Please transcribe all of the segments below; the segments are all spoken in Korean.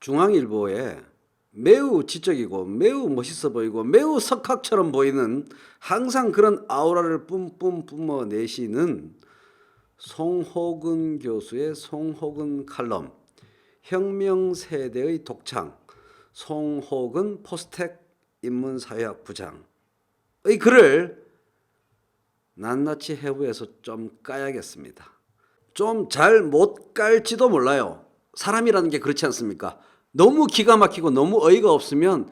중앙일보에 매우 지적이고 매우 멋있어 보이고 매우 석학처럼 보이는 항상 그런 아우라를 뿜뿜 뿜어내시는 송호근 교수의 송호근 칼럼 혁명 세대의 독창 송호근 포스텍 인문사회학 부장의 글을 낱낱이 해부해서 좀 까야겠습니다. 좀 잘 못 깔지도 몰라요. 사람이라는 게 그렇지 않습니까? 너무 기가 막히고 너무 어이가 없으면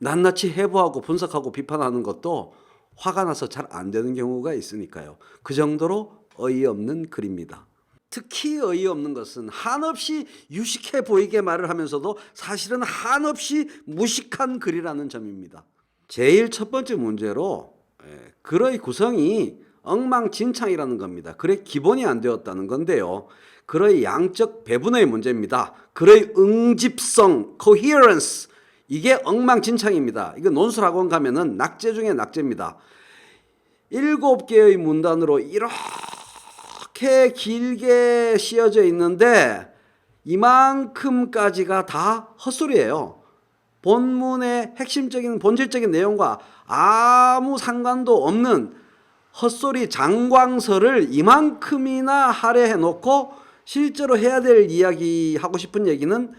낱낱이 해부하고 분석하고 비판하는 것도 화가 나서 잘 안 되는 경우가 있으니까요. 그 정도로 어이없는 글입니다. 특히 어이없는 것은 한없이 유식해 보이게 말을 하면서도 사실은 한없이 무식한 글이라는 점입니다. 제일 첫 번째 문제로 예, 글의 구성이 엉망진창이라는 겁니다. 글의 기본이 안 되었다는 건데요. 글의 양적 배분의 문제입니다. 글의 응집성, coherence 이게 엉망진창입니다. 이거 논술학원 가면은 낙제 중에 낙제입니다. 일곱 개의 문단으로 이렇게 길게 씌어져 있는데 이만큼까지가 다 헛소리예요. 본문의 핵심적인 본질적인 내용과 아무 상관도 없는 헛소리 장광설을 이만큼이나 할애해 놓고 실제로 해야 될 이야기 하고 싶은 얘기는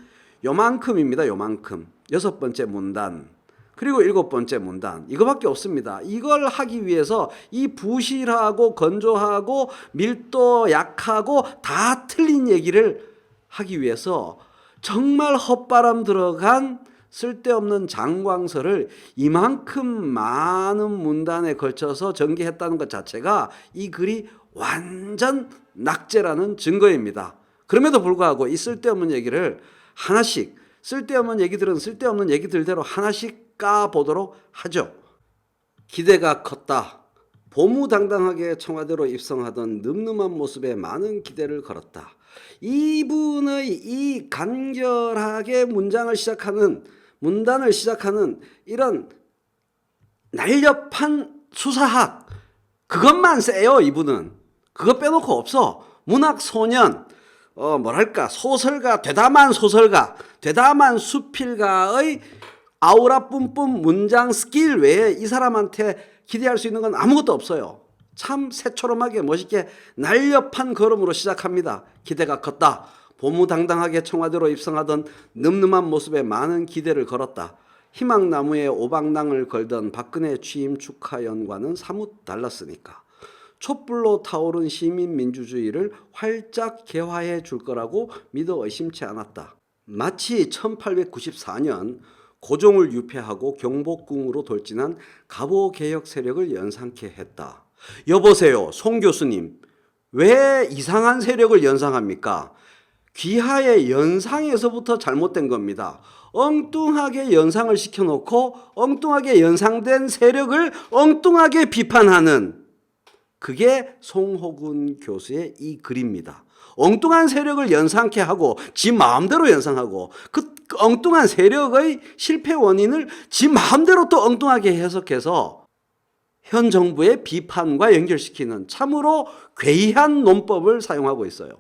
요만큼입니다. 요만큼. 여섯 번째 문단. 그리고 일곱 번째 문단. 이거밖에 없습니다. 이걸 하기 위해서 이 부실하고 건조하고 밀도 약하고 다 틀린 얘기를 하기 위해서 정말 헛바람 들어간 쓸데없는 장광설을 이만큼 많은 문단에 걸쳐서 전개했다는 것 자체가 이 글이 완전 낙제라는 증거입니다. 그럼에도 불구하고 이 쓸데없는 얘기를 하나씩 쓸데없는 얘기들은 쓸데없는 얘기들대로 하나씩 까보도록 하죠. 기대가 컸다. 보무당당하게 청와대로 입성하던 늠름한 모습에 많은 기대를 걸었다. 이분의 이 간결하게 문장을 시작하는 문단을 시작하는 이런 날렵한 수사학 그것만 세요 이분은 그거 빼놓고 없어 문학 소년 어 뭐랄까 소설가 되담한 소설가 되담한 수필가의 아우라 뿜뿜 문장 스킬 외에 이 사람한테 기대할 수 있는 건 아무것도 없어요. 참 새초롬하게 멋있게 날렵한 걸음으로 시작합니다. 기대가 컸다. 보무당당하게 청와대로 입성하던 늠름한 모습에 많은 기대를 걸었다. 희망나무에 오방당을 걸던 박근혜 취임 축하 연과는 사뭇 달랐으니까. 촛불로 타오른 시민민주주의를 활짝 개화해 줄 거라고 믿어 의심치 않았다. 마치 1894년 고종을 유폐하고 경복궁으로 돌진한 갑오개혁 세력을 연상케 했다. 여보세요, 송 교수님. 왜 이상한 세력을 연상합니까? 귀하의 연상에서부터 잘못된 겁니다. 엉뚱하게 연상을 시켜놓고 엉뚱하게 연상된 세력을 엉뚱하게 비판하는 그게 송호근 교수의 이 글입니다. 엉뚱한 세력을 연상케 하고 지 마음대로 연상하고 그 엉뚱한 세력의 실패 원인을 지 마음대로 또 엉뚱하게 해석해서 현 정부의 비판과 연결시키는 참으로 괴이한 논법을 사용하고 있어요.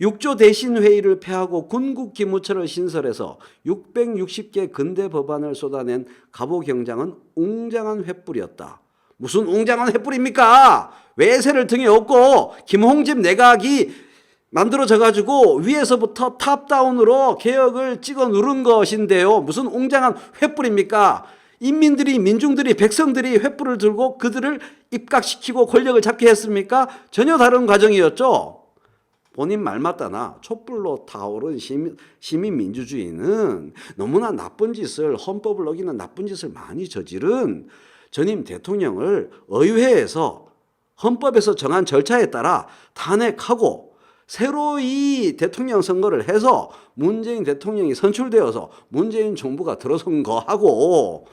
6조 대신 회의를 폐하고 군국 기무처를 신설해서 660개 근대 법안을 쏟아낸 갑오경장은 웅장한 횃불이었다. 무슨 웅장한 횃불입니까? 외세를 등에 업고 김홍집 내각이 만들어져 가지고 위에서부터 탑다운으로 개혁을 찍어 누른 것인데요. 무슨 웅장한 횃불입니까? 인민들이 민중들이 백성들이 횃불을 들고 그들을 입각시키고 권력을 잡게 했습니까? 전혀 다른 과정이었죠. 본인 말 맞다나 촛불로 타오른 시민, 시민 민주주의는 너무나 나쁜 짓을 헌법을 어기는 나쁜 짓을 많이 저지른 전임 대통령을 의회에서 헌법에서 정한 절차에 따라 탄핵하고 새로 이 대통령 선거를 해서 문재인 대통령이 선출되어서 문재인 정부가 들어선 거하고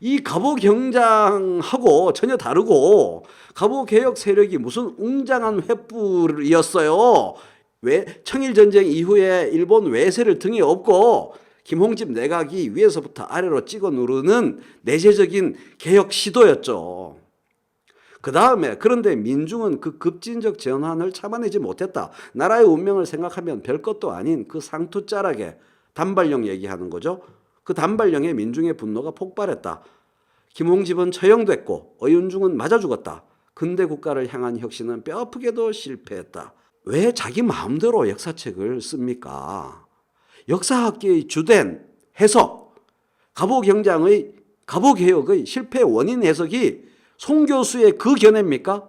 이 갑오 경장하고 전혀 다르고 갑오 개혁 세력이 무슨 웅장한 횃불이었어요. 왜 청일 전쟁 이후에 일본 외세를 등에 업고 김홍집 내각이 위에서부터 아래로 찍어 누르는 내재적인 개혁 시도였죠. 그 다음에 그런데 민중은 그 급진적 전환을 참아내지 못했다. 나라의 운명을 생각하면 별 것도 아닌 그 상투자락에 단발령 얘기하는 거죠. 그 단발령에 민중의 분노가 폭발했다. 김홍집은 처형됐고 어윤중은 맞아 죽었다. 근대 국가를 향한 혁신은 뼈아프게도 실패했다. 왜 자기 마음대로 역사책을 씁니까? 역사학계의 주된 해석, 갑오경장의 갑오개혁의 실패 원인 해석이 송 교수의 그 견해입니까?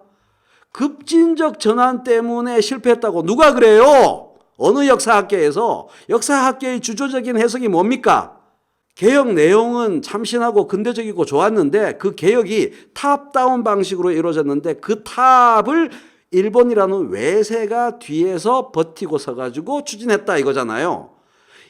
급진적 전환 때문에 실패했다고 누가 그래요? 어느 역사학계에서 역사학계의 주조적인 해석이 뭡니까? 개혁 내용은 참신하고 근대적이고 좋았는데 그 개혁이 탑다운 방식으로 이루어졌는데 그 탑을 일본이라는 외세가 뒤에서 버티고 서가지고 추진했다 이거잖아요.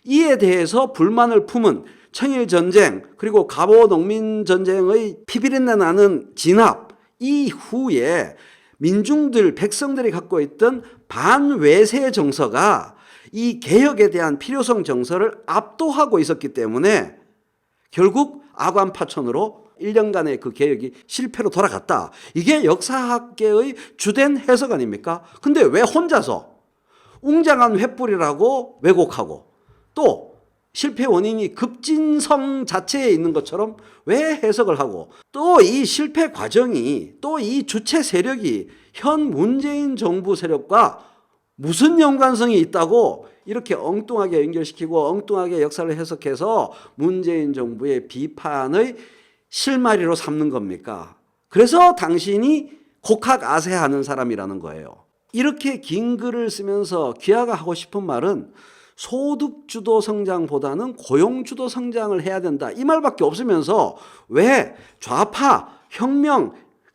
이에 대해서 불만을 품은 청일 전쟁 그리고 갑오 농민 전쟁의 피비린내 나는 진압 이후에 민중들 백성들이 갖고 있던 반외세 정서가 이 개혁에 대한 필요성 정서를 압도하고 있었기 때문에 결국 아관파천으로 1년간의 그 개혁이 실패로 돌아갔다. 이게 역사학계의 주된 해석 아닙니까? 근데 왜 혼자서 웅장한 횃불이라고 왜곡하고 또 실패 원인이 급진성 자체에 있는 것처럼 왜 해석을 하고 또 이 실패 과정이 또 이 주체 세력이 현 문재인 정부 세력과 무슨 연관성이 있다고 이렇게 엉뚱하게 연결시키고 엉뚱하게 역사를 해석해서 문재인 정부의 비판의 실마리로 삼는 겁니까? 그래서 당신이 곡학 아세하는 사람이라는 거예요. 이렇게 긴 글을 쓰면서 귀하가 하고 싶은 말은 소득 주도 성장보다는 고용 주도 성장을 해야 된다. 이 말밖에 없으면서 왜 좌파, 혁명,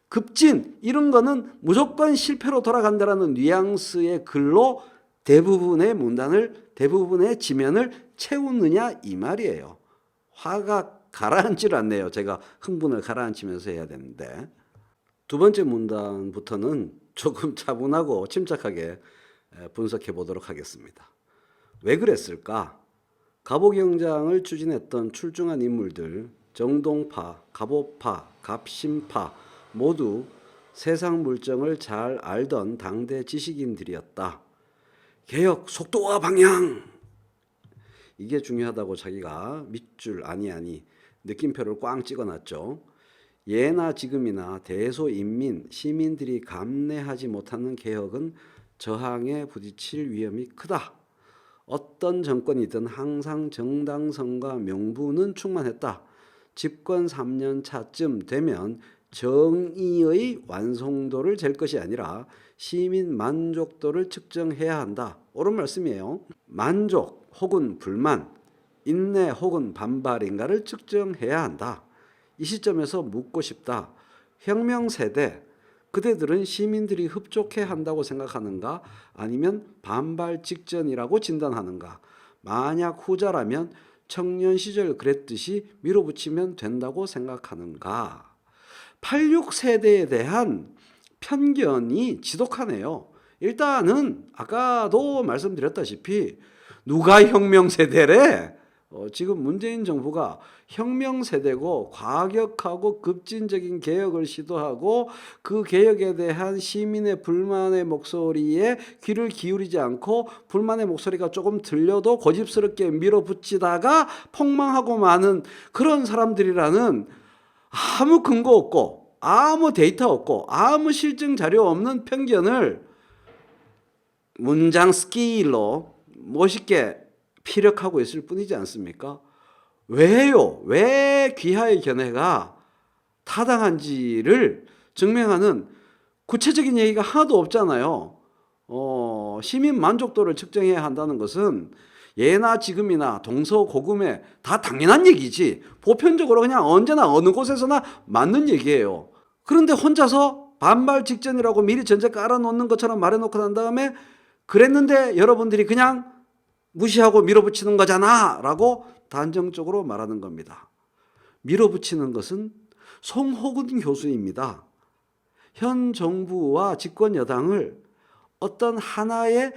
급진 이런 거는 무조건 실패로 돌아간다라는 뉘앙스의 글로 대부분의 문단을 대부분의 지면을 채우느냐 이 말이에요. 화가 가라앉질 않네요. 제가 흥분을 가라앉히면서 해야 되는데 두 번째 문단부터는 조금 차분하고 침착하게 분석해 보도록 하겠습니다. 왜 그랬을까? 갑오경장을 추진했던 출중한 인물들 정동파, 갑오파, 갑신파 모두 세상 물정을 잘 알던 당대 지식인들이었다. 개혁 속도와 방향 이게 중요하다고 자기가 밑줄 아니 아니 느낌표를 꽝 찍어놨죠. 예나 지금이나 대소인민 시민들이 감내하지 못하는 개혁은 저항에 부딪힐 위험이 크다. 어떤 정권이든 항상 정당성과 명분은 충만했다. 집권 3년 차쯤 되면 정의의 완성도를 잴 것이 아니라 시민 만족도를 측정해야 한다. 옳은 말씀이에요. 만족 혹은 불만, 인내 혹은 반발인가를 측정해야 한다. 이 시점에서 묻고 싶다. 혁명 세대, 그대들은 시민들이 흡족해 한다고 생각하는가? 아니면 반발 직전이라고 진단하는가? 만약 후자라면 청년 시절 그랬듯이 밀어붙이면 된다고 생각하는가? 86 세대에 대한 편견이 지독하네요. 일단은 아까도 말씀드렸다시피 누가 혁명 세대래? 어, 지금 문재인 정부가 혁명 세대고 과격하고 급진적인 개혁을 시도하고 그 개혁에 대한 시민의 불만의 목소리에 귀를 기울이지 않고 불만의 목소리가 조금 들려도 고집스럽게 밀어붙이다가 폭망하고 마는 그런 사람들이라는 아무 근거 없고 아무 데이터 없고 아무 실증 자료 없는 편견을 문장 스킬로 멋있게 피력하고 있을 뿐이지 않습니까? 왜요? 왜 귀하의 견해가 타당한지를 증명하는 구체적인 얘기가 하나도 없잖아요. 어, 시민 만족도를 측정해야 한다는 것은 예나 지금이나 동서고금에 다 당연한 얘기지. 보편적으로 그냥 언제나 어느 곳에서나 맞는 얘기예요. 그런데 혼자서 반발 직전이라고 미리 전제 깔아놓는 것처럼 말해놓고 난 다음에 그랬는데 여러분들이 그냥 무시하고 밀어붙이는 거잖아 라고 단정적으로 말하는 겁니다. 밀어붙이는 것은 송호근 교수입니다. 현 정부와 집권 여당을 어떤 하나의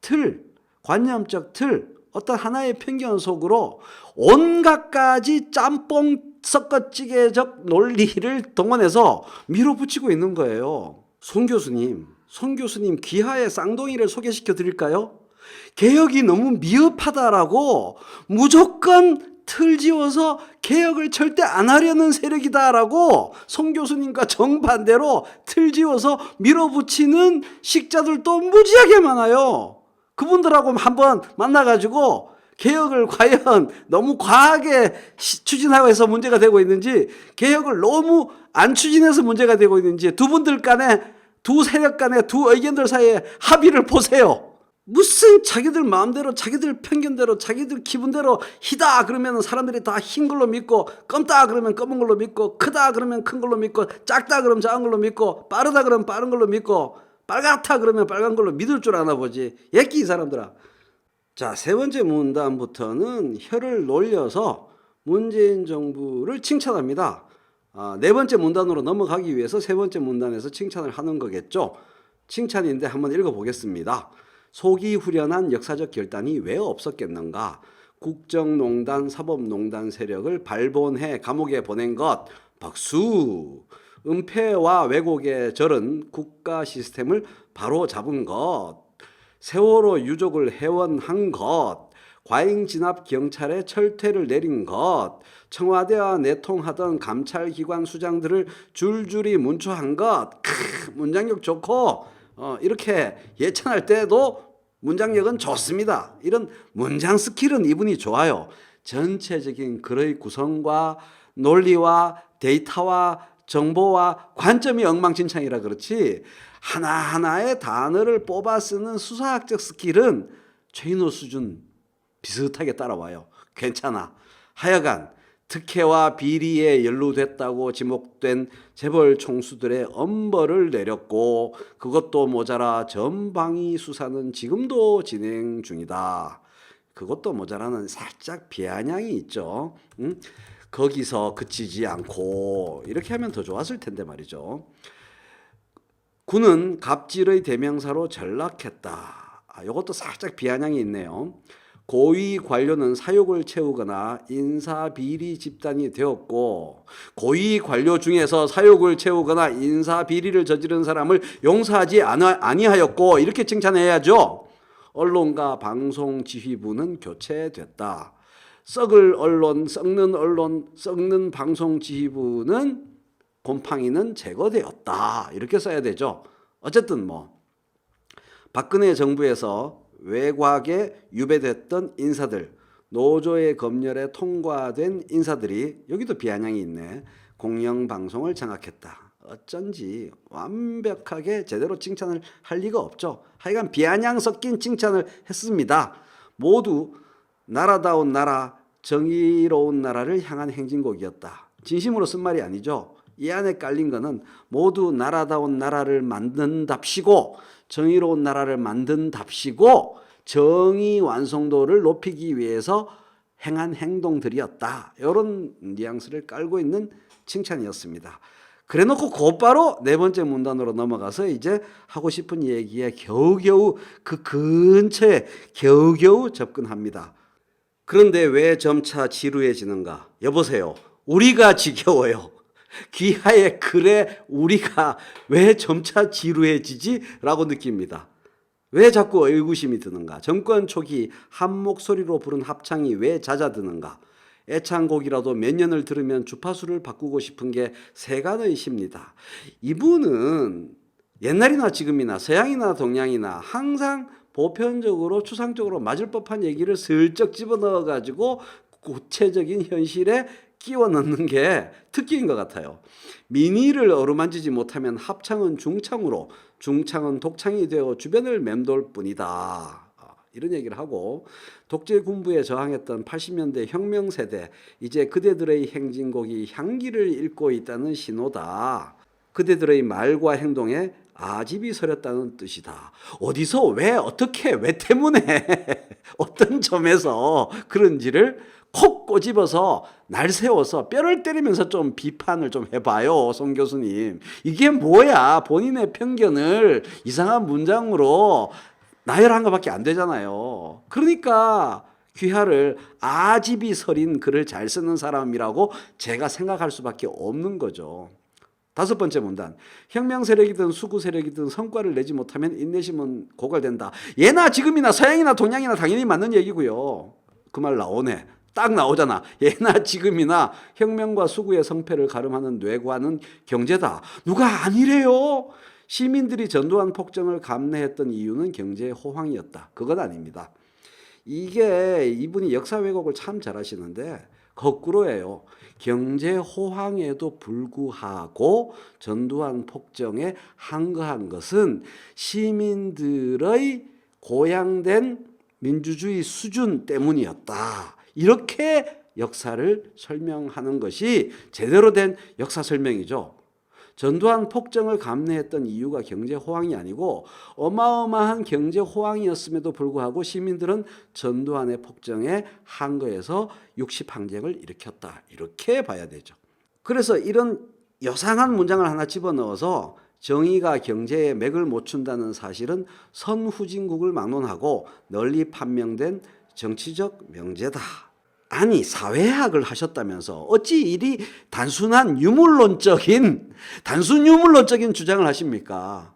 틀, 관념적 틀, 어떤 하나의 편견 속으로 온갖 가지 짬뽕 섞어찌개적 논리를 동원해서 밀어붙이고 있는 거예요. 송 교수님, 송 교수님 귀하의 쌍둥이를 소개시켜 드릴까요? 개혁이 너무 미흡하다라고 무조건 틀 지워서 개혁을 절대 안 하려는 세력이다라고 송 교수님과 정반대로 틀 지워서 밀어붙이는 식자들도 무지하게 많아요. 그분들하고 한번 만나가지고 개혁을 과연 너무 과하게 시- 추진하고 해서 문제가 되고 있는지 개혁을 너무 안 추진해서 문제가 되고 있는지 두 분들 간에 두 세력 간에 두 의견들 사이에 합의를 보세요. 무슨 자기들 마음대로 자기들 편견대로 자기들 기분대로 희다 그러면 사람들이 다 흰 걸로 믿고 검다 그러면 검은 걸로 믿고 크다 그러면 큰 걸로 믿고 작다 그러면 작은 걸로 믿고 빠르다 그러면 빠른 걸로 믿고 빨갛다 그러면 빨간 걸로 믿을 줄 아나 보지. 예끼 이 사람들아. 자 세 번째 문단부터는 혀를 놀려서 문재인 정부를 칭찬합니다. 아, 네 번째 문단으로 넘어가기 위해서 세 번째 문단에서 칭찬을 하는 거겠죠. 칭찬인데 한번 읽어보겠습니다. 속이 후련한 역사적 결단이 왜 없었겠는가? 국정농단, 사법농단 세력을 발본해 감옥에 보낸 것. 박수. 은폐와 왜곡의 절은 국가 시스템을 바로 잡은 것. 세월호 유족을 해원한 것. 과잉 진압 경찰에 철퇴를 내린 것, 청와대와 내통하던 감찰기관 수장들을 줄줄이 문초한 것, 크, 문장력 좋고 어, 이렇게 예찬할 때도 문장력은 좋습니다. 이런 문장 스킬은 이분이 좋아요. 전체적인 글의 구성과 논리와 데이터와 정보와 관점이 엉망진창이라 그렇지 하나하나의 단어를 뽑아 쓰는 수사학적 스킬은 최인호 수준 비슷하게 따라와요. 괜찮아. 하여간 특혜와 비리에 연루됐다고 지목된 재벌 총수들의 엄벌을 내렸고 그것도 모자라 전방위 수사는 지금도 진행 중이다. 그것도 모자라는 살짝 비아냥이 있죠. 응? 거기서 그치지 않고 이렇게 하면 더 좋았을 텐데 말이죠. 군은 갑질의 대명사로 전락했다. 아, 이것도 살짝 비아냥이 있네요. 고위 관료는 사욕을 채우거나 인사 비리 집단이 되었고 고위 관료 중에서 사욕을 채우거나 인사 비리를 저지른 사람을 용서하지 아니하였고 이렇게 칭찬해야죠. 언론과 방송 지휘부는 교체됐다. 썩을 언론, 썩는 언론, 썩는 방송 지휘부는 곰팡이는 제거되었다. 이렇게 써야 되죠. 어쨌든 뭐 박근혜 정부에서 외곽에 유배됐던 인사들, 노조의 검열에 통과된 인사들이 여기도 비아냥이 있네. 공영 방송을 장악했다. 어쩐지 완벽하게 제대로 칭찬을 할 리가 없죠. 하여간 비아냥 섞인 칭찬을 했습니다. 모두 나라다운 나라, 정의로운 나라를 향한 행진곡이었다. 진심으로 쓴 말이 아니죠. 이 안에 깔린 거는 모두 나라다운 나라를 만든답시고 정의로운 나라를 만든답시고 정의 완성도를 높이기 위해서 행한 행동들이었다. 이런 뉘앙스를 깔고 있는 칭찬이었습니다. 그래놓고 곧바로 네 번째 문단으로 넘어가서 이제 하고 싶은 얘기에 겨우겨우 그 근처에 겨우겨우 접근합니다. 그런데 왜 점차 지루해지는가? 여보세요. 우리가 지겨워요. 귀하의 글에 우리가 왜 점차 지루해지지? 라고 느낍니다. 왜 자꾸 의구심이 드는가? 정권 초기 한 목소리로 부른 합창이 왜 잦아드는가? 애창곡이라도 몇 년을 들으면 주파수를 바꾸고 싶은 게 세간의 시입니다. 이분은 옛날이나 지금이나 서양이나 동양이나 항상 보편적으로 추상적으로 맞을 법한 얘기를 슬쩍 집어넣어 가지고 구체적인 현실에 끼워 넣는 게 특기인 것 같아요. 민의를 어루만지지 못하면 합창은 중창으로 중창은 독창이 되어 주변을 맴돌 뿐이다. 아, 이런 얘기를 하고 독재 군부에 저항했던 80년대 혁명 세대 이제 그대들의 행진곡이 향기를 잃고 있다는 신호다. 그대들의 말과 행동에 아집이 서렸다는 뜻이다. 어디서 왜 어떻게 왜 때문에 어떤 점에서 그런지를 콕 꼬집어서 날 세워서 뼈를 때리면서 좀 비판을 좀 해봐요, 송 교수님. 이게 뭐야? 본인의 편견을 이상한 문장으로 나열한 것밖에 안 되잖아요. 그러니까 귀하를 아집이 서린 글을 잘 쓰는 사람이라고 제가 생각할 수밖에 없는 거죠. 다섯 번째 문단. 혁명 세력이든 수구 세력이든 성과를 내지 못하면 인내심은 고갈된다. 예나 지금이나 서양이나 동양이나 당연히 맞는 얘기고요. 그 말 나오네. 딱 나오잖아. 예나 지금이나 혁명과 수구의 성패를 가름하는 뇌관은 경제다. 누가 아니래요. 시민들이 전두환 폭정을 감내했던 이유는 경제 호황이었다. 그건 아닙니다. 이게 이분이 역사 왜곡을 참 잘하시는데 거꾸로예요. 경제 호황에도 불구하고 전두환 폭정에 한거한 것은 시민들의 고양된 민주주의 수준 때문이었다. 이렇게 역사를 설명하는 것이 제대로 된 역사 설명이죠. 전두환 폭정을 감내했던 이유가 경제 호황이 아니고 어마어마한 경제 호황이었음에도 불구하고 시민들은 전두환의 폭정에 한거에서 육십 항쟁을 일으켰다. 이렇게 봐야 되죠. 그래서 이런 요상한 문장을 하나 집어넣어서 정의가 경제에 맥을 못 춘다는 사실은 선후진국을 막론하고 널리 판명된 정치적 명제다. 아니 사회학을 하셨다면서 어찌 이리 단순한 유물론적인 단순 유물론적인 주장을 하십니까?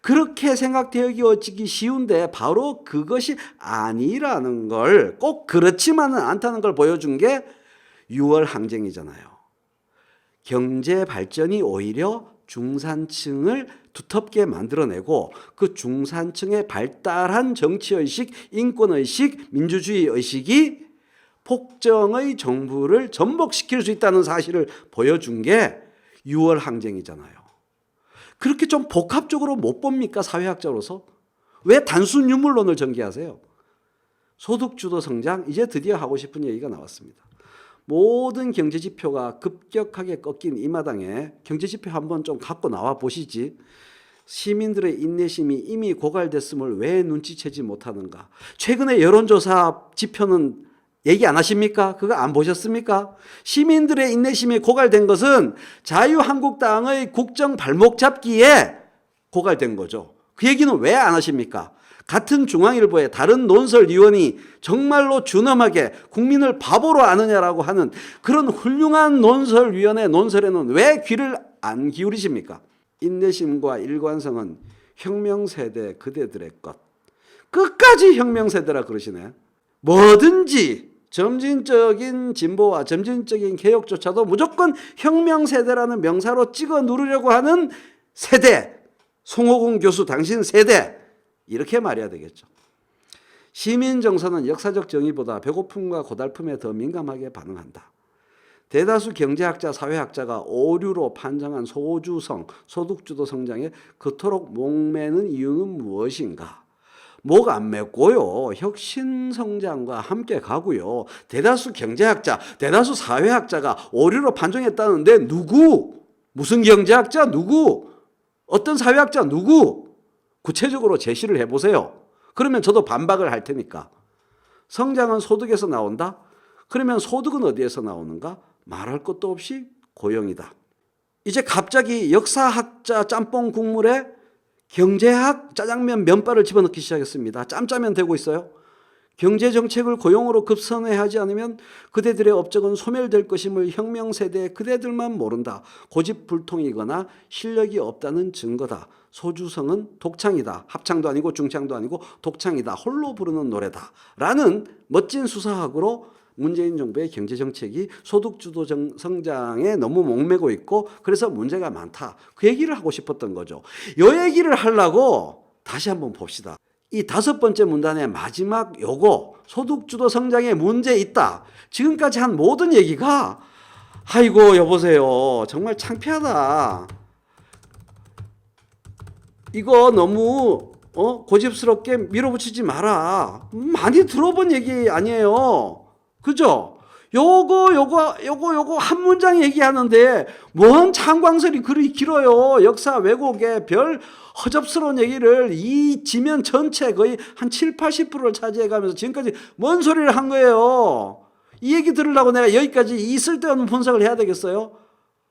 그렇게 생각되어지기 쉬운데 바로 그것이 아니라는 걸 꼭 그렇지만은 않다는 걸 보여준 게 6월 항쟁이잖아요. 경제 발전이 오히려 중산층을 두텁게 만들어내고 그 중산층의 발달한 정치의식, 인권의식, 민주주의 의식이 폭정의 정부를 전복시킬 수 있다는 사실을 보여준 게 6월 항쟁이잖아요. 그렇게 좀 복합적으로 못 봅니까 사회학자로서? 왜 단순 유물론을 전개하세요? 소득주도 성장 이제 드디어 하고 싶은 얘기가 나왔습니다. 모든 경제 지표가 급격하게 꺾인 이 마당에 경제 지표 한번 좀 갖고 나와 보시지. 시민들의 인내심이 이미 고갈됐음을 왜 눈치채지 못하는가? 최근에 여론조사 지표는 얘기 안 하십니까? 그거 안 보셨습니까? 시민들의 인내심이 고갈된 것은 자유한국당의 국정 발목 잡기에 고갈된 거죠. 그 얘기는 왜 안 하십니까? 같은 중앙일보의 다른 논설위원이 정말로 준엄하게 국민을 바보로 아느냐라고 하는 그런 훌륭한 논설위원의 논설에는 왜 귀를 안 기울이십니까? 인내심과 일관성은 혁명세대 그대들의 것. 끝까지 혁명세대라 그러시네. 뭐든지 점진적인 진보와 점진적인 개혁조차도 무조건 혁명 세대라는 명사로 찍어 누르려고 하는 세대. 송호공 교수 당신 세대. 이렇게 말해야 되겠죠. 시민 정서는 역사적 정의보다 배고픔과 고달픔에 더 민감하게 반응한다. 대다수 경제학자, 사회학자가 오류로 판정한 소주성, 소득주도 성장에 그토록 목매는 이유는 무엇인가? 목안 맺고요. 혁신 성장과 함께 가고요. 대다수 경제학자, 대다수 사회학자가 오류로 판정했다는데 누구? 무슨 경제학자 누구? 어떤 사회학자 누구? 구체적으로 제시를 해보세요. 그러면 저도 반박을 할 테니까. 성장은 소득에서 나온다? 그러면 소득은 어디에서 나오는가? 말할 것도 없이 고용이다. 이제 갑자기 역사학자 짬뽕 국물에 경제학 짜장면 면발을 집어넣기 시작했습니다. 짬짜면 되고 있어요. 경제 정책을 고용으로 급선회하지 않으면 그대들의 업적은 소멸될 것임을 혁명 세대 그대들만 모른다. 고집불통이거나 실력이 없다는 증거다. 소주성은 독창이다. 합창도 아니고 중창도 아니고 독창이다. 홀로 부르는 노래다. 라는 멋진 수사학으로 문재인 정부의 경제 정책이 소득 주도 정- 성장에 너무 목매고 있고 그래서 문제가 많다. 그 얘기를 하고 싶었던 거죠. 요 얘기를 하려고 다시 한번 봅시다. 이 다섯 번째 문단의 마지막 요거 소득 주도 성장에 문제 있다. 지금까지 한 모든 얘기가 아이고 여보세요. 정말 창피하다. 이거 너무 어 고집스럽게 밀어붙이지 마라. 많이 들어본 얘기 아니에요. 그죠? 요거 요거 요거 요거 한 문장 얘기하는데 뭔 창광설이 그리 길어요. 역사 왜곡에 별 허접스러운 얘기를 이 지면 전체 거의 한 7, 80%를 차지해 가면서 지금까지 뭔 소리를 한 거예요. 이 얘기 들으려고 내가 여기까지 이 쓸데없는 분석을 해야 되겠어요?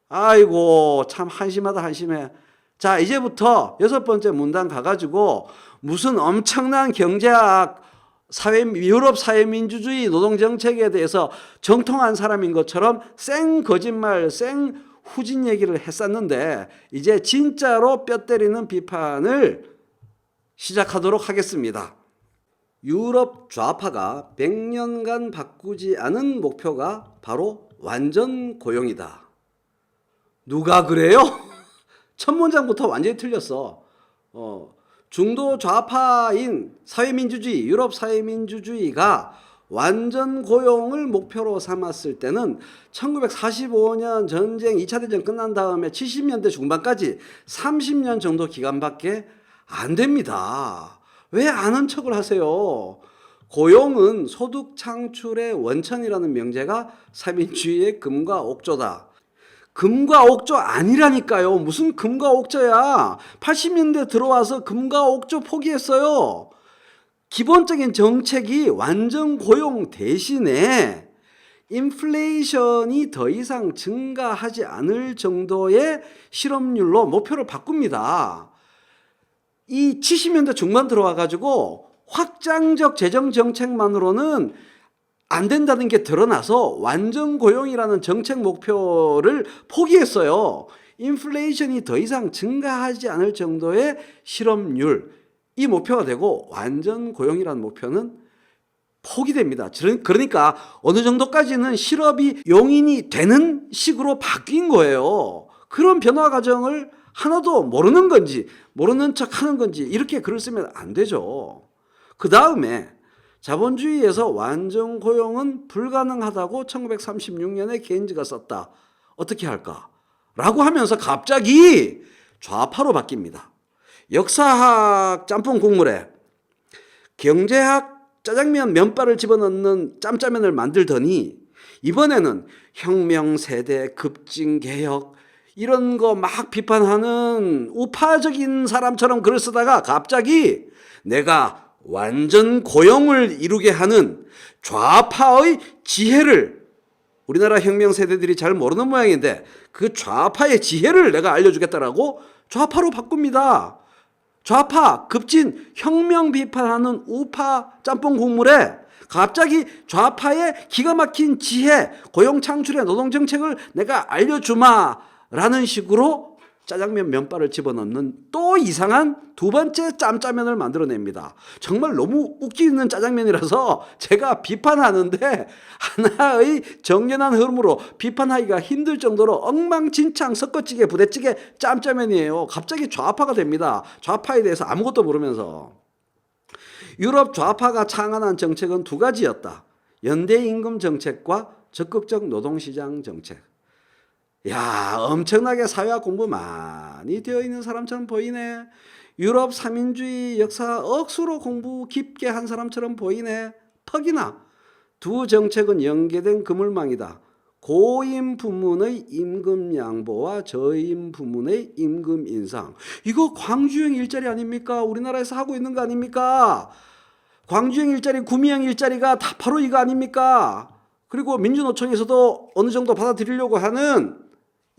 아이고 참 한심하다 한심해. 자 이제부터 여섯 번째 문단 가가지고 무슨 엄청난 경제학 사회 유럽 사회민주주의 노동 정책에 대해서 정통한 사람인 것처럼 생 거짓말, 생 후진 얘기를 했었는데 이제 진짜로 뼈 때리는 비판을 시작하도록 하겠습니다. 유럽 좌파가 100년간 바꾸지 않은 목표가 바로 완전 고용이다. 누가 그래요? 첫 문장부터 완전히 틀렸어. 어, 중도 좌파인 사회민주주의, 유럽 사회민주주의가 완전 고용을 목표로 삼았을 때는 1945년 전쟁 2차 대전 끝난 다음에 70년대 중반까지 30년 정도 기간밖에 안 됩니다. 왜 아는 척을 하세요? 고용은 소득 창출의 원천이라는 명제가 사민주의의 금과 옥조다. 금과 옥조 아니라니까요. 무슨 금과 옥조야. 80년대 들어와서 금과 옥조 포기했어요. 기본적인 정책이 완전 고용 대신에 인플레이션이 더 이상 증가하지 않을 정도의 실업률로 목표를 바꿉니다. 이 70년대 중반 들어와 가지고 확장적 재정 정책만으로는 안 된다는 게 드러나서 완전 고용이라는 정책 목표를 포기했어요. 인플레이션이 더 이상 증가하지 않을 정도의 실업률 이 목표가 되고 완전 고용이라는 목표는 포기됩니다. 그러니까 어느 정도까지는 실업이 용인이 되는 식으로 바뀐 거예요. 그런 변화 과정을 하나도 모르는 건지 모르는 척 하는 건지 이렇게 글을 쓰면 안 되죠. 그 다음에 자본주의에서 완전 고용은 불가능하다고 1936년에 케인즈가 썼다. 어떻게 할까? 라고 하면서 갑자기 좌파로 바뀝니다. 역사학 짬뽕 국물에 경제학 짜장면 면발을 집어넣는 짬짜면을 만들더니 이번에는 혁명 세대 급진 개혁 이런 거 막 비판하는 우파적인 사람처럼 글을 쓰다가 갑자기 내가 완전 고용을 이루게 하는 좌파의 지혜를 우리나라 혁명 세대들이 잘 모르는 모양인데 그 좌파의 지혜를 내가 알려주겠다라고 좌파로 바꿉니다. 좌파 급진 혁명 비판하는 우파 짬뽕 국물에 갑자기 좌파의 기가 막힌 지혜, 고용 창출의 노동 정책을 내가 알려주마라는 식으로 짜장면 면발을 집어넣는 또 이상한 두 번째 짬짜면을 만들어냅니다. 정말 너무 웃기는 짜장면이라서 제가 비판하는데 하나의 정연한 흐름으로 비판하기가 힘들 정도로 엉망진창 섞어찌개 부대찌개 짬짜면이에요. 갑자기 좌파가 됩니다. 좌파에 대해서 아무것도 모르면서. 유럽 좌파가 창안한 정책은 두 가지였다. 연대 임금 정책과 적극적 노동시장 정책. 야, 엄청나게 사회학 공부 많이 되어 있는 사람처럼 보이네. 유럽 삼인주의 역사 억수로 공부 깊게 한 사람처럼 보이네. 퍽이나. 두 정책은 연계된 그물망이다. 고임 부문의 임금 양보와 저임 부문의 임금 인상. 이거 광주형 일자리 아닙니까? 우리나라에서 하고 있는 거 아닙니까? 광주형 일자리, 구미형 일자리가 다 바로 이거 아닙니까? 그리고 민주노총에서도 어느 정도 받아들이려고 하는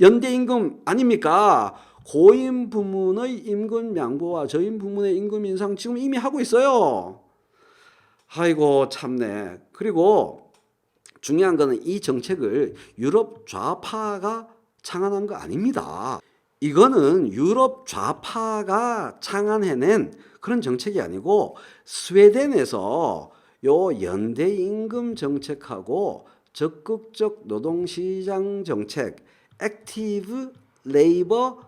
연대 임금 아닙니까? 고임 부문의 임금 양보와 저임 부문의 임금 인상 지금 이미 하고 있어요. 아이고 참네. 그리고 중요한 거는 이 정책을 유럽 좌파가 창안한 거 아닙니다. 이거는 유럽 좌파가 창안해낸 그런 정책이 아니고 스웨덴에서 요 연대 임금 정책하고 적극적 노동시장 정책 액티브 레이버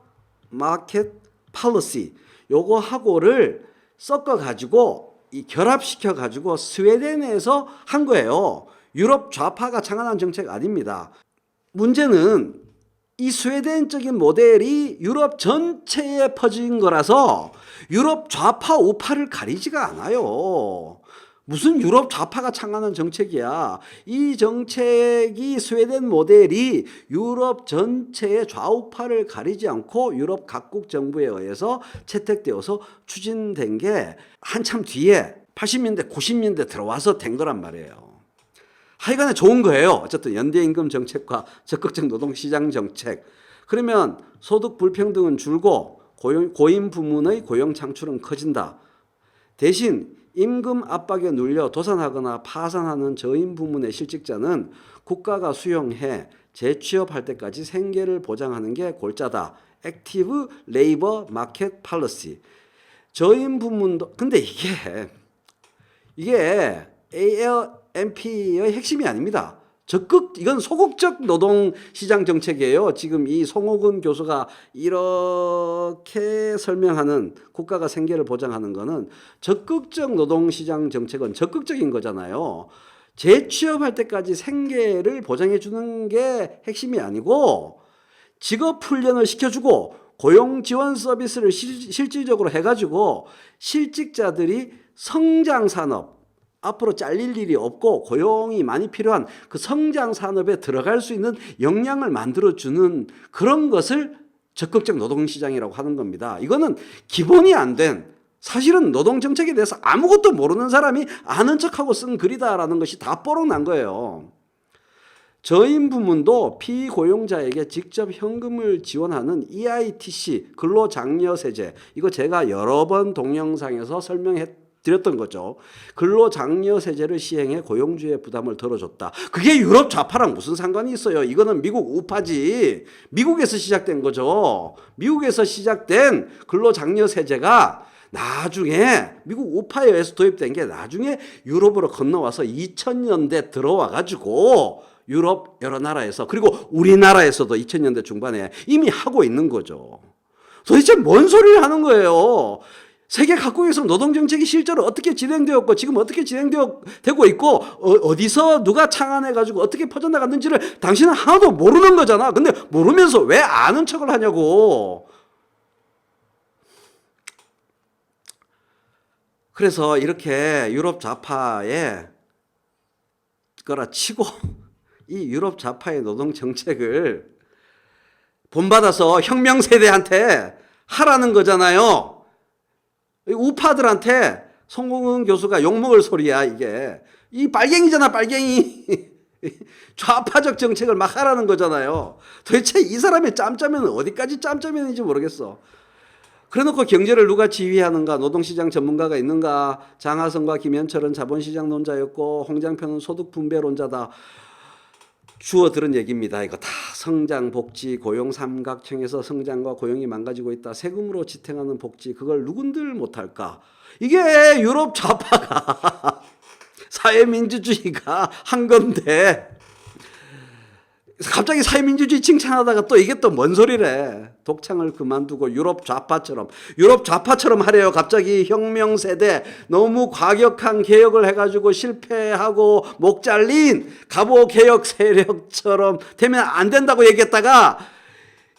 마켓 팔러시 요거 하고를 섞어 가지고 이 결합시켜 가지고 스웨덴에서 한 거예요. 유럽 좌파가 창안한 정책 아닙니다. 문제는 이 스웨덴적인 모델이 유럽 전체에 퍼진 거라서 유럽 좌파 우파를 가리지가 않아요. 무슨 유럽 좌파가 창안한 정책이야. 이 정책이 스웨덴 모델이 유럽 전체의 좌우파를 가리지 않고 유럽 각국 정부에 의해서 채택되어서 추진된 게 한참 뒤에 80년대, 90년대 들어와서 된 거란 말이에요. 하여간에 좋은 거예요. 어쨌든 연대임금 정책과 적극적 노동시장 정책. 그러면 소득 불평등은 줄고 고용, 고임 부문의 고용 창출은 커진다. 대신 임금 압박에 눌려 도산하거나 파산하는 저임 부문의 실직자는 국가가 수용해 재취업할 때까지 생계를 보장하는 게 골자다. 액티브 레이버 마켓 팔러시. 저임 부문도 근데 이게 이게 ALMP의 핵심이 아닙니다. 적극 이건 소극적 노동 시장 정책이에요. 지금 이 송호근 교수가 이렇게 설명하는 국가가 생계를 보장하는 거는 적극적 노동 시장 정책은 적극적인 거잖아요. 재취업할 때까지 생계를 보장해 주는 게 핵심이 아니고 직업 훈련을 시켜주고 고용 지원 서비스를 실, 실질적으로 해가지고 실직자들이 성장 산업 앞으로 잘릴 일이 없고 고용이 많이 필요한 그 성장 산업에 들어갈 수 있는 역량을 만들어 주는 그런 것을 적극적 노동 시장이라고 하는 겁니다. 이거는 기본이 안 된 사실은 노동 정책에 대해서 아무것도 모르는 사람이 아는 척하고 쓴 글이다라는 것이 다 뽀록 난 거예요. 저임 부문도 피고용자에게 직접 현금을 지원하는 EITC 근로장려세제 이거 제가 여러 번 동영상에서 설명해 드렸던 거죠. 근로장려 세제를 시행해 고용주의 부담을 덜어줬다. 그게 유럽 좌파랑 무슨 상관이 있어요? 이거는 미국 우파지. 미국에서 시작된 거죠. 미국에서 시작된 근로장려 세제가 나중에 미국 우파에 의해서 도입된 게 나중에 유럽으로 건너와서 2000년대 들어와 가지고 유럽 여러 나라에서 그리고 우리나라에서도 2000년대 중반에 이미 하고 있는 거죠. 도대체 뭔 소리를 하는 거예요? 세계 각국에서 노동 정책이 실제로 어떻게 진행되었고 지금 어떻게 진행되고 있고 어, 디서 누가 창안해 가지고 어떻게 퍼져나갔는지를 당신은 하나도 모르는 거잖아. 근데 모르면서 왜 아는 척을 하냐고. 그래서 이렇게 유럽 좌파의 거라 치고 이 유럽 좌파의 노동 정책을 본받아서 혁명 세대한테 하라는 거잖아요. 이 우파들한테 송공은 교수가 욕먹을 소리야 이게. 이 빨갱이잖아 빨갱이. 좌파적 정책을 막 하라는 거잖아요. 도대체 이 사람의 짬짜면은 어디까지 짬짜면인지 모르겠어. 그래놓고 경제를 누가 지휘하는가? 노동시장 전문가가 있는가? 장하성과 김현철은 자본시장 논자였고 홍장표는 소득 분배론자다. 주워 들은 얘기입니다. 이거 다 성장, 복지, 고용 삼각형에서 성장과 고용이 망가지고 있다. 세금으로 지탱하는 복지 그걸 누군들 못할까? 이게 유럽 좌파가 사회민주주의가 한 건데 갑자기 사회민주주의 칭찬하다가 또 이게 또 뭔 소리래. 독창을 그만두고 유럽 좌파처럼 유럽 좌파처럼 하래요. 갑자기 혁명 세대 너무 과격한 개혁을 해가지고 실패하고 목 잘린 갑오 개혁 세력처럼 되면 안 된다고 얘기했다가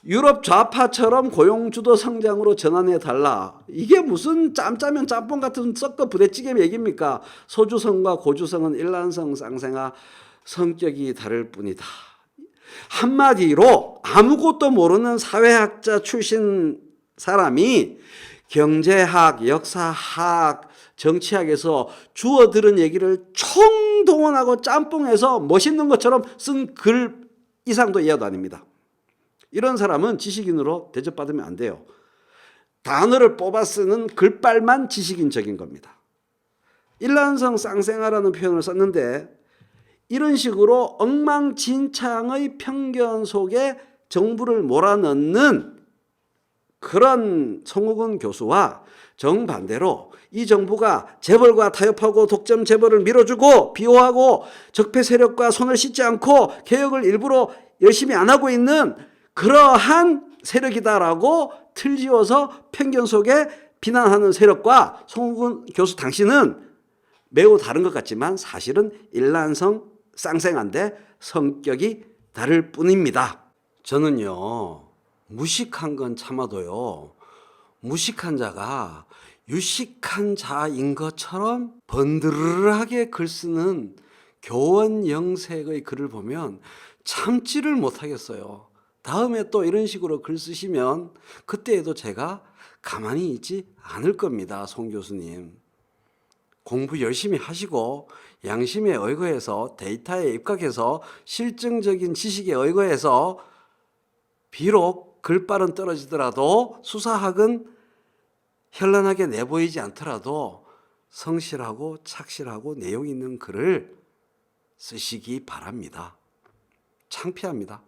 유럽 좌파처럼 고용주도 성장으로 전환해 달라. 이게 무슨 짬짜면 짬뽕 같은 썩거 부대찌개 얘기입니까? 소주성과 고주성은 일란성 쌍생아 성격이 다를 뿐이다. 한마디로 아무것도 모르는 사회학자 출신 사람이 경제학, 역사학, 정치학에서 주워 들은 얘기를 총동원하고 짬뽕해서 멋있는 것처럼 쓴 글 이상도 이하도 아닙니다. 이런 사람은 지식인으로 대접받으면 안 돼요. 단어를 뽑아 쓰는 글빨만 지식인적인 겁니다. 일란성 쌍생아라는 표현을 썼는데 이런 식으로 엉망진창의 편견 속에 정부를 몰아넣는 그런 송욱은 교수와 정반대로 이 정부가 재벌과 타협하고 독점 재벌을 밀어주고 비호하고 적폐 세력과 손을 씻지 않고 개혁을 일부러 열심히 안 하고 있는 그러한 세력이다라고 틀지어서 편견 속에 비난하는 세력과 송욱은 교수 당신은 매우 다른 것 같지만 사실은 일란성 쌍생한데 성격이 다를 뿐입니다. 저는요, 무식한 건 참아도요, 무식한 자가 유식한 자인 것처럼 번드르르하게 글 쓰는 교원 영색의 글을 보면 참지를 못하겠어요. 다음에 또 이런 식으로 글 쓰시면 그때에도 제가 가만히 있지 않을 겁니다, 송 교수님. 공부 열심히 하시고 양심에 의거해서 데이터에 입각해서 실증적인 지식에 의거해서 비록 글발은 떨어지더라도 수사학은 현란하게 내보이지 않더라도 성실하고 착실하고 내용 있는 글을 쓰시기 바랍니다. 창피합니다.